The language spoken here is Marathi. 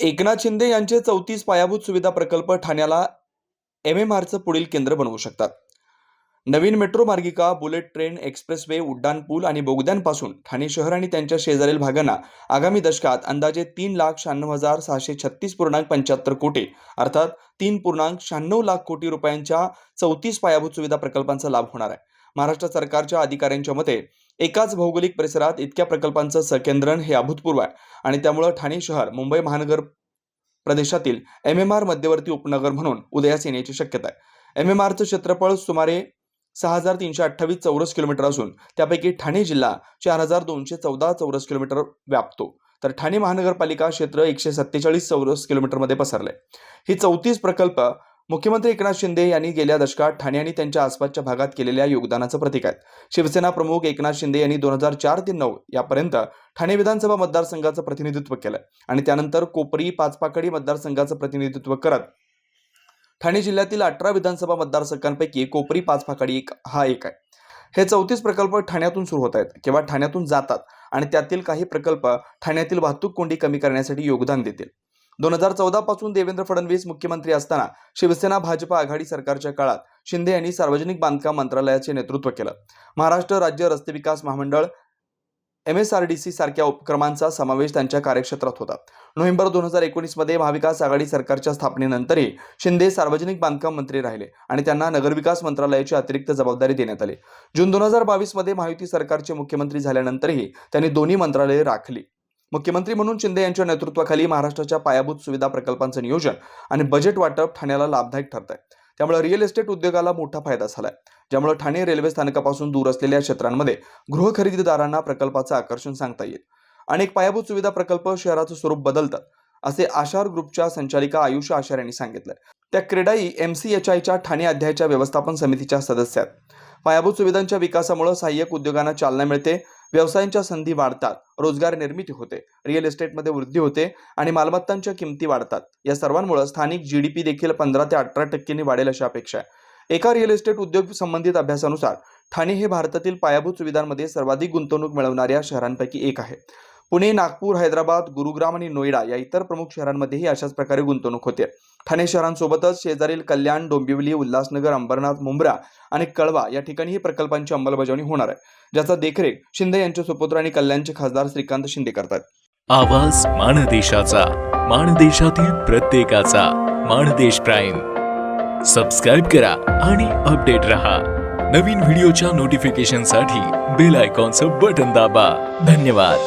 एकनाथ शिंदे यांचे चौतीस पायाभूत सुविधा प्रकल्प ठाण्याला एम एम आरचं पुढील केंद्र बनवू शकतात. नवीन मेट्रो मार्गिका बुलेट ट्रेन एक्सप्रेसवे उड्डाणपूल आणि बोगद्यांपासून ठाणे शहर आणि त्यांच्या शेजारील भागांना आगामी दशकात अंदाजे तीन लाख शहाण्णव हजार सहाशे छत्तीस पूर्णांक पंच्याहत्तर कोटी अर्थात तीन पूर्णांक शहाण्णव लाख कोटी रुपयांच्या चौतीस पायाभूत सुविधा प्रकल्पांचा लाभ होणार आहे. महाराष्ट्र सरकारच्या अधिकाऱ्यांच्या मते एकाच भौगोलिक परिसरात इतक्या प्रकल्पांचं संकेंद्रण हे अभूतपूर्व आहे. आणि त्यामुळं ठाणे शहर मुंबई महानगर प्रदेशातील एम एम आर मध्यवर्ती उपनगर म्हणून उदयास येण्याची शक्यता आहे. एम एम आरचं क्षेत्रफळ सुमारे सहा हजार तीनशे अठ्ठावीस चौरस किलोमीटर असून त्यापैकी ठाणे जिल्हा चार हजार दोनशे चौदा चौरस किलोमीटर व्यापतो. तर ठाणे महानगरपालिका क्षेत्र एकशे सत्तेचाळीस चौरस किलोमीटरमध्ये पसरले ही चौतीस प्रकल्प मुख्यमंत्री एकनाथ शिंदे यांनी गेल्या दशकात ठाणे आणि त्यांच्या आसपासच्या भागात केलेल्या योगदानाचं प्रतीक आहे शिवसेना प्रमुख एकनाथ शिंदे यांनी दोन हजार चार ते नऊ यापर्यंत ठाणे विधानसभा मतदारसंघाचं प्रतिनिधित्व केलं आणि त्यानंतर कोपरी पाचपाकडी मतदारसंघाचं प्रतिनिधित्व करत ठाणे जिल्ह्यातील अठरा विधानसभा मतदारसंघांपैकी कोपरी पाचपाकडी एक हा एक आहे. हे चौतीस प्रकल्प ठाण्यातून सुरू होत आहेत किंवा ठाण्यातून जातात आणि त्यातील काही प्रकल्प ठाण्यातील वाहतूक कोंडी कमी करण्यासाठी योगदान देतील. दोन हजार चौदा पासून देवेंद्र फडणवीस मुख्यमंत्री असताना शिवसेना भाजपा आघाडी सरकारच्या काळात शिंदे यांनी सार्वजनिक बांधकाम मंत्रालयाचे नेतृत्व केलं. महाराष्ट्र राज्य रस्ते विकास महामंडळ M S R D C सारख्या उपक्रमांचा समावेश त्यांच्या कार्यक्षेत्रात होता. नोव्हेंबर दोन हजार एकोणीसमध्ये महाविकास आघाडी सरकारच्या स्थापनेनंतरही शिंदे सार्वजनिक बांधकाम मंत्री राहिले आणि त्यांना नगरविकास मंत्रालयाची अतिरिक्त जबाबदारी देण्यात आली. जून दोन हजार बावीसमध्ये महायुती सरकारचे मुख्यमंत्री झाल्यानंतरही त्यांनी दोन्ही मंत्रालये राखली. मुख्यमंत्री म्हणून शिंदे यांच्या नेतृत्वाखाली महाराष्ट्राच्या पायाभूत सुविधा प्रकल्पांचं नियोजन आणि बजेट वाटप ठाण्याला लाभदायक ठरत आहे त्यामुळे रिअल इस्टेट उद्योगाला मोठा फायदा झालाय. ज्यामुळे ठाणे रेल्वे स्थानकापासून दूर असलेल्या क्षेत्रांमध्ये गृह खरेदीदारांना प्रकल्पाचं आकर्षण सांगता येईल. अनेक पायाभूत सुविधा प्रकल्प शहराचं स्वरूप बदलतात असे आशार ग्रुपच्या संचालिका आयुष आशार यांनी सांगितलं त्या क्रेडाई एम सी एच आयच्या ठाणे अध्यायाच्या व्यवस्थापन समितीच्या सदस्य आहेत पायाभूत सुविधांच्या विकासामुळे सहाय्यक उद्योगांना चालना मिळते व्यवसायांच्या संधी वाढतात रोजगार निर्मिती होते रिअल इस्टेटमध्ये वृद्धी होते आणि मालमत्तांच्या किमती वाढतात. या सर्वांमुळे स्थानिक जी डी पी देखील पंधरा ते अठरा टक्क्यांनी वाढेल अशी अपेक्षा आहे. एका रिअल इस्टेट उद्योग संबंधित अभ्यासानुसार ठाणे हे भारतातील पायाभूत सुविधांमध्ये सर्वाधिक गुंतवणूक मिळवणाऱ्या शहरांपैकी एक आहे. पुणे नागपूर हैदराबाद गुरुग्राम आणि नोएडा या इतर प्रमुख शहरांमध्येही अशाच प्रकारे गुंतवणूक होते. ठाणे शहरांसोबतच शेजारील कल्याण डोंबिवली उल्हासनगर अंबरनाथ मुंब्रा आणि कळवा या ठिकाणी ही प्रकल्पांची अंमलबजावणी होणार आहे. ज्याचा देखरेख शिंदे यांचे सुपुत्र आणि कल्याणचे खासदार श्रीकांत शिंदे करतात. आवाज माणदेशाचा माणदेशातील प्रत्येकाचा माणदेश प्राईम. सबस्क्राईब करा आणि अपडेट रहा. नवीन व्हिडिओच्या नोटिफिकेशनसाठी बेल आयकॉनचं बटन दाबा. धन्यवाद.